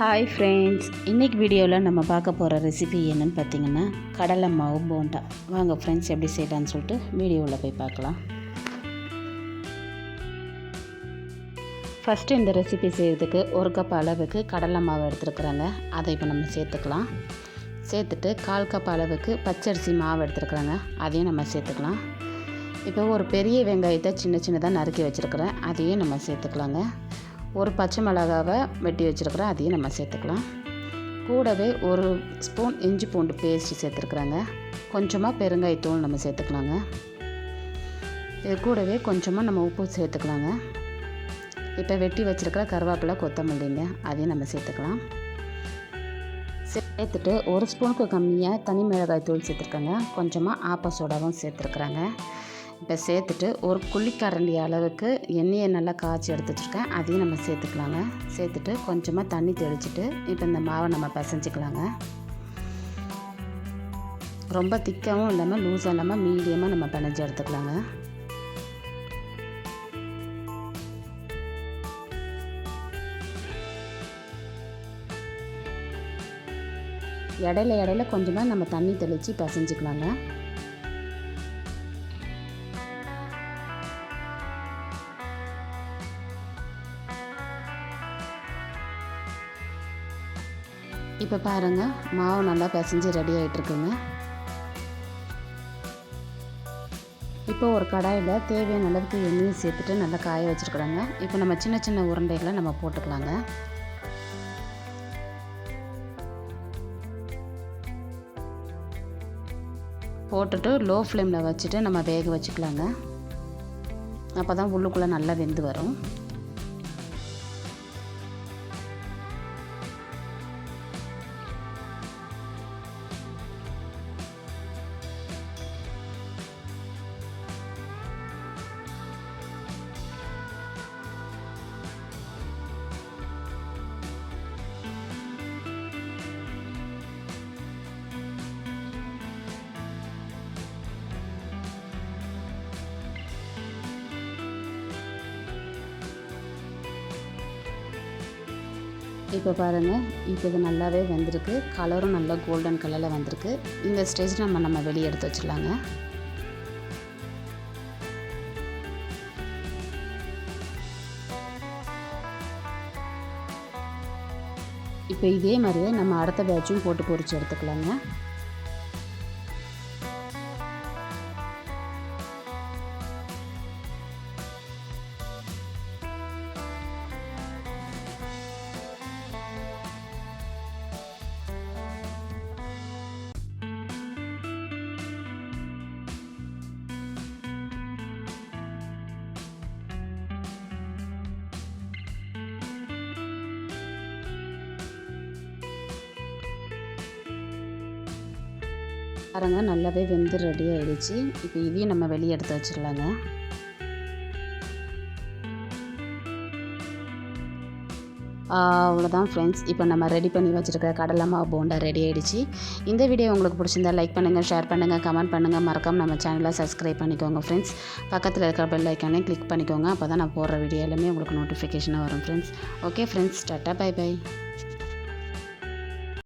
Hi friends இன்றைக்கி வீடியோவில் நம்ம பார்க்க போகிற ரெசிபி என்னன்னு பார்த்தீங்கன்னா கடலை மாவு போண்டா. வாங்க ஃப்ரெண்ட்ஸ் எப்படி செய்யலான்னு சொல்லிட்டு வீடியோவில் போய் பார்க்கலாம். ஃபஸ்ட்டு இந்த ரெசிபி செய்கிறதுக்கு ஒரு கப் அளவுக்கு கடலை மாவு எடுத்துருக்குறாங்க. அதை இப்போ நம்ம சேர்த்துக்கலாம். சேர்த்துட்டு கால் கப் அளவுக்கு பச்சரிசி மாவு எடுத்துருக்குறாங்க. அதையும் நம்ம சேர்த்துக்கலாம். இப்போ ஒரு பெரிய வெங்காயத்தை சின்ன சின்னதாக நறுக்கி வச்சுருக்குறேன். அதையும் நம்ம சேர்த்துக்கலாங்க. ஒரு பச்சை மிளகாவை வெட்டி வச்சுருக்குறோம் அதையும் நம்ம சேர்த்துக்கலாம். கூடவே ஒரு ஸ்பூன் இஞ்சி பூண்டு பேஸ்ட் சேர்த்துருக்குறாங்க. கொஞ்சமாக பெருங்காயத்தூள் நம்ம சேர்த்துக்கலாங்க. இது கூடவே கொஞ்சமாக நம்ம உப்பு சேர்த்துக்கலாங்க. இப்போ வெட்டி வச்சுருக்கிற கருவேப்பிலை கொத்தமல்லிங்க அதையும் நம்ம சேர்த்துக்கலாம். சேர்த்துட்டு ஒரு ஸ்பூனுக்கு கம்மியாக தனி மிளகாய் தூள் சேர்த்துருக்காங்க. கொஞ்சமாக ஆப்ப சோடாவும் சேர்த்துருக்குறாங்க. இப்போ சேர்த்துட்டு ஒரு குழிக்கரண்டி அளவுக்கு எண்ணெயை நல்லா காய்ச்சி எடுத்து வச்சுருக்கேன் அதையும் நம்ம சேர்த்துக்கலாங்க. சேர்த்துட்டு கொஞ்சமாக தண்ணி தெளிச்சுட்டு இப்போ இந்த மாவை நம்ம பசைஞ்சிக்கலாங்க. ரொம்ப திக்காகவும் இல்லாமல் லூஸாக இல்லாமல் மீடியமாக நம்ம பிணைஞ்சு எடுத்துக்கலாங்க. இடையில இடையில கொஞ்சமாக நம்ம தண்ணி தெளித்து பசைஞ்சிக்கலாங்க. இப்போ பாருங்கள் மாவு நல்லா பிசைஞ்சு ரெடி ஆகிட்டுருக்குங்க இப்போ ஒரு கடாயில் தேவையான அளவுக்கு எண்ணெயை சேர்த்துட்டு நல்லா காய வச்சுருக்குறாங்க. இப்போ நம்ம சின்ன சின்ன உருண்டைகளை நம்ம போட்டுக்கலாங்க. போட்டுட்டு லோ ஃப்ளேமில் வச்சுட்டு நம்ம வேக வச்சுக்கலாங்க. அப்போ தான் உள்ளுக்குள்ளே நல்லா வெந்து வரும். இப்போ பாருங்கள் இப்போ இது நல்லாவே வந்திருக்கு. கலரும் நல்லா கோல்டன் கலரில் வந்திருக்கு. இந்த ஸ்டேஜ் நம்ம நம்ம வெளியே எடுத்து வச்சிடலாங்க. இப்போ இதே மாதிரியே நம்ம அடுத்த பேட்சும் போட்டு பொறிச்சு எடுத்துக்கலாங்க. பாருங்க நல்லாவே வெந்து ரெடி ஆகிடுச்சு இப்போ இதையும் நம்ம வெளியே எடுத்து வச்சிடலாங்க. அவ்வளோதான் ஃப்ரெண்ட்ஸ் இப்போ நம்ம ரெடி பண்ணி வச்சுருக்க கடலை மாவு போண்டா ரெடி ஆகிடுச்சு இந்த வீடியோ உங்களுக்கு பிடிச்சிருந்தா லைக் பண்ணுங்கள் ஷேர் பண்ணுங்கள் கமெண்ட் பண்ணுங்கள் மறக்காம நம்ம சேனலை சப்ஸ்கிரைப் பண்ணிக்கோங்க ஃப்ரெண்ட்ஸ் பக்கத்தில் இருக்கிற பெல் ஐக்கானே கிளிக் பண்ணிக்கோங்க. அப்போ தான் நான் போடுற வீடியோ எல்லாமே உங்களுக்கு நோட்டிஃபிகேஷனாக வரும் friends okay friends tata bye bye